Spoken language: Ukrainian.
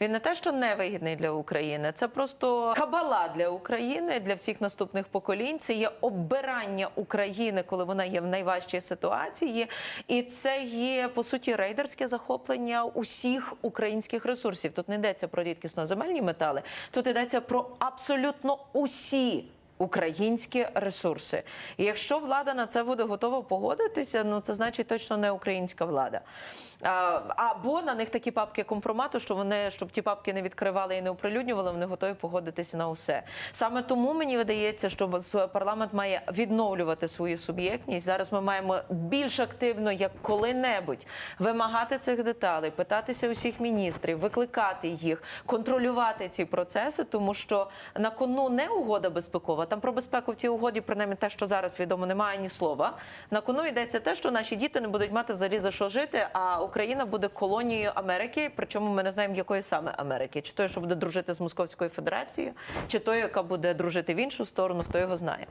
Він не те, що не вигідний для України, це просто кабала для України, для всіх наступних поколінь. Це є оббирання України, коли вона є в найважчій ситуації, і це є по суті рейдерське захоплення усіх українських ресурсів. Тут не йдеться про рідкісно земельні метали, тут йдеться про абсолютно усі. Українські ресурси, і якщо влада на це буде готова погодитися, ну це значить точно не українська влада. Або на них такі папки компромату, що вони щоб ті папки не відкривали і не оприлюднювали, вони готові погодитися на усе. Саме тому мені видається, що парламент має відновлювати свою суб'єктність. Зараз ми маємо більш активно, як коли-небудь, вимагати цих деталей, питатися усіх міністрів, викликати їх, контролювати ці процеси, тому що на кону не угода безпекова. Там про безпеку в цій угоді, принаймні те, що зараз відомо, немає ні слова. На кону йдеться те, що наші діти не будуть мати взагалі за що жити, а Україна буде колонією Америки. Причому ми не знаємо, якої саме Америки, чи той, що буде дружити з Московською Федерацією, чи той, яка буде дружити в іншу сторону, хто його знає.